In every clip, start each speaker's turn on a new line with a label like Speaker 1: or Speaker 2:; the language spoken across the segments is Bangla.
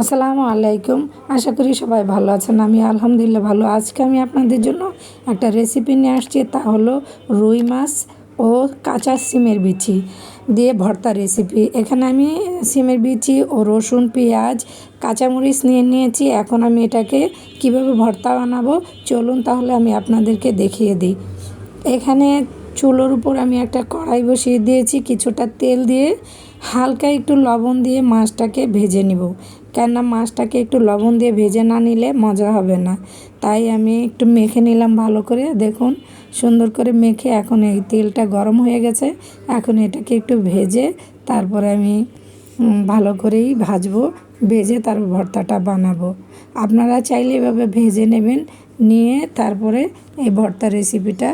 Speaker 1: আসসালামু আলাইকুম। আশা করি সবাই ভালো আছেন। আমি আলহামদুলিল্লাহ ভালো। আজকে আমি আপনাদের জন্য একটা রেসিপি নিয়ে আসছি। তা হলো রুই মাছ ও কাঁচা সিমের বিচি দিয়ে ভর্তা রেসিপি এখানে আমি সিমের বিচি ও রসুন, পেঁয়াজ, কাঁচামরিচ নিয়ে নিয়েছি। এখন আমি এটাকে কীভাবে ভর্তা বানাবো? চলুন তাহলে আমি আপনাদেরকে দেখিয়ে দিই। এখানে চুলোর উপর আমি একটা কড়াই বসিয়ে দিয়েছি। কিছুটা তেল দিয়ে হালকা একটু লবণ দিয়ে মাছটাকে ভেজে নিব। কেননা মাছটাকে একটু লবণ দিয়ে ভেজে না নিলে মজা হবে না। তাই আমি একটু মেখে নিলাম ভালো করে। দেখুন, সুন্দর করে মেখে এখন এই তেলটা গরম হয়ে গেছে। এখন এটাকে একটু ভেজে তারপরে আমি ভালো করেই ভাজবো, ভেজে তার ভর্তাটা বানাবো। আপনারা চাইলে এভাবে ভেজে নেবেন, নিয়ে তারপরে এই ভর্তা রেসিপিটা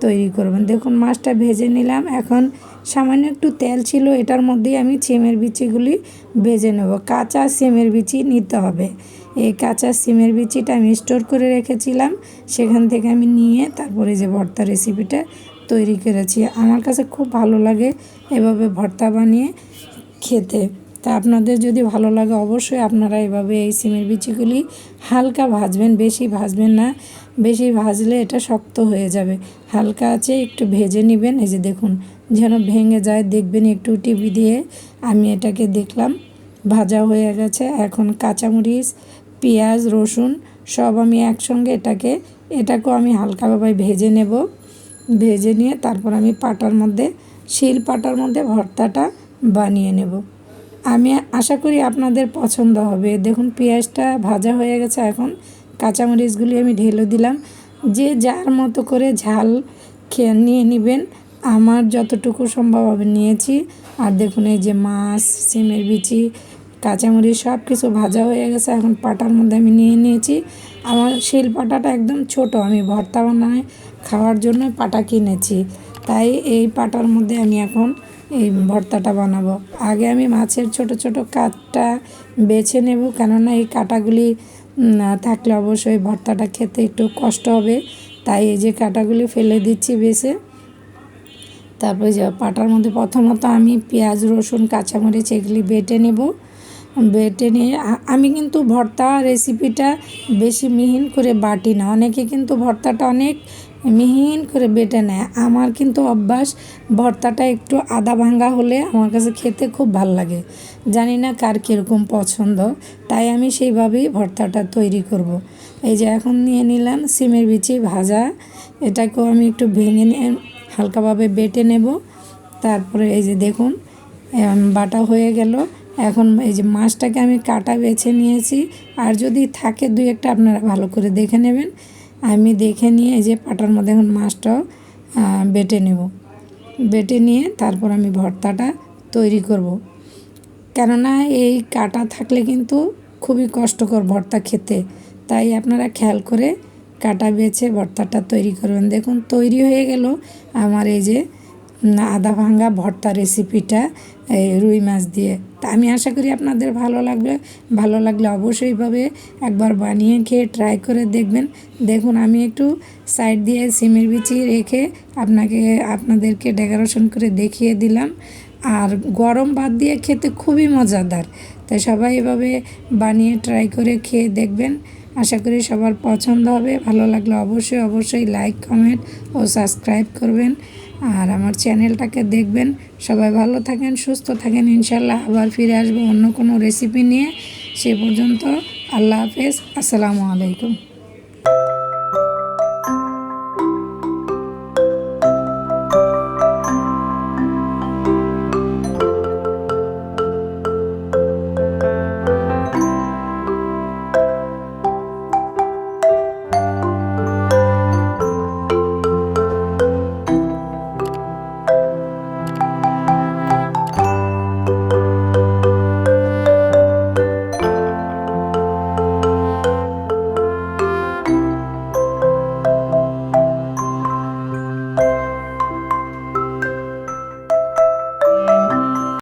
Speaker 1: তৈরি করবেন। দেখুন, মাছটা ভেজে নিলাম। এখন সামান্য একটু তেল ছিল, এটার মধ্যেই আমি সিমের বিচিগুলি ভেজে নেব। কাঁচা সিমের বিচি নিতে হবে। এই কাঁচা সিমের বিচিটা আমি স্টোর করে রেখেছিলাম। সেখান থেকে আমি নিয়ে তারপরে যে ভর্তা রেসিপিটা তৈরি করেছি। আমার কাছে খুব ভালো লাগে এভাবে ভর্তা বানিয়ে খেতে। তা আপনাদের যদি ভালো লাগে অবশ্যই আপনারা এভাবে এই সিমের বিচিগুলি হালকা ভাজবেন, বেশি ভাজবেন না। বেশি ভাজলে এটা শক্ত হয়ে যাবে। হালকা আছে একটু ভেজে নেবেন। এই যে দেখুন, যেন ভেঙে যায়। দেখবেন একটু টিভি দিয়ে আমি এটাকে দেখলাম, ভাজা হয়ে গেছে। এখন কাঁচামরিচ, পেঁয়াজ, রসুন সব আমি একসঙ্গে এটাকে, এটাকেও আমি হালকাভাবে ভেজে নেব। ভেজে নিয়ে তারপর আমি পাটার মধ্যে, শিল পাটার মধ্যে ভর্তাটা বানিয়ে নেব। আমি আশা করি আপনাদের পছন্দ হবে। দেখুন, পেঁয়াজটা ভাজা হয়ে গেছে এখন। কাঁচামরিচগুলি আমি ঢেলে দিলাম। যে যার মতো করে ঝাল খেয়ে নিয়ে নেবেন। আমার যতটুকু সম্ভব হবে নিয়েছি। আর দেখুন, এই যে মাছ, সিমের বিচি, কাঁচামরিচ সব কিছু ভাজা হয়ে গেছে। এখন পাটার মধ্যে আমি নিয়ে নিয়েছি। আমার শিল পাটাটা একদম ছোট। আমি ভর্তা বানায় খাওয়ার জন্য পাটা কিনেছি। তাই এই পাটার মধ্যে আমি এখন এই ভর্তাটা বানাবো। আগে আমি মাছের ছোট ছোট কাটটা বেছে নেব, কেননা এই কাটাগুলি থাকলে অবশ্যই ভর্তাটা খেতে একটু কষ্ট হবে। তাই এই যে কাটাগুলি ফেলে দিচ্ছি বেছে। তারপরে যা পাটার মধ্যে প্রথমত আমি পেঁয়াজ, রসুন, কাঁচামরিচ এগুলি বেটে নেব। বেটে নিয়ে আমি কিন্তু ভর্তা রেসিপিটা বেশি মিহিন করে বাটি না। অনেকে কিন্তু ভর্তাটা অনেক মিহিন করে বেটে নেয়। আমার কিন্তু অভ্যাস ভর্তাটা একটু আদা ভাঙ্গা হলে আমার কাছে খেতে খুব ভালো লাগে। জানি না কার কীরকম পছন্দ, তাই আমি সেইভাবেই ভর্তাটা তৈরি করব। এই যে এখন নিয়ে নিলাম সিমের বিচি ভাজা। এটাকেও আমি একটু ভেঙে নিয়ে হালকাভাবে বেটে নেব। তারপরে এই যে দেখুন বাটা হয়ে গেল। এখন এই যে মাছটাকে আমি কাটা বেছে নিয়েছি। আর যদি থাকে দুই একটা আপনারা ভালো করে দেখে নেবেন। আমি দেখে নিয়ে এই যে পাটার মধ্যে এখন মাছটাও বেটে নেব। বেটে নিয়ে তারপর আমি ভর্তাটা তৈরি করব। কেননা এই কাটা থাকলে কিন্তু খুবই কষ্টকর ভর্তা খেতে। তাই আপনারা খেয়াল করে কাটা বেছে ভর্তাটা তৈরি করবেন। দেখুন, তৈরি হয়ে গেল আমার এই যে আদা ভাঙ্গা ভর্তা রেসিপিটা এই রুই মাছ দিয়ে। তা আমি আশা করি আপনাদের ভালো লাগবে। ভালো লাগলে অবশ্যইভাবে একবার বানিয়ে খেয়ে ট্রাই করে দেখবেন। দেখুন, আমি একটু সাইড দিয়ে সিমের বিচি রেখে আপনাকে, আপনাদেরকে ডেকোরেশন করে দেখিয়ে দিলাম। আর গরম ভাত দিয়ে খেতে খুবই মজাদার। তাই সবাই এভাবে বানিয়ে ট্রাই করে খেয়ে দেখবেন। আশা করি সবার পছন্দ হবে। ভালো লাগলে অবশ্যই অবশ্যই লাইক কমেন্ট ও সাবস্ক্রাইব করবেন। আর আমার চ্যানেলটাকে দেখবেন। সবাই ভালো থাকেন, সুস্থ থাকেন। ইনশাল্লাহ আবার ফিরে আসব অন্য কোনো রেসিপি নিয়ে। সে পর্যন্ত আল্লাহ হাফেজ। আসসালামু আলাইকুম।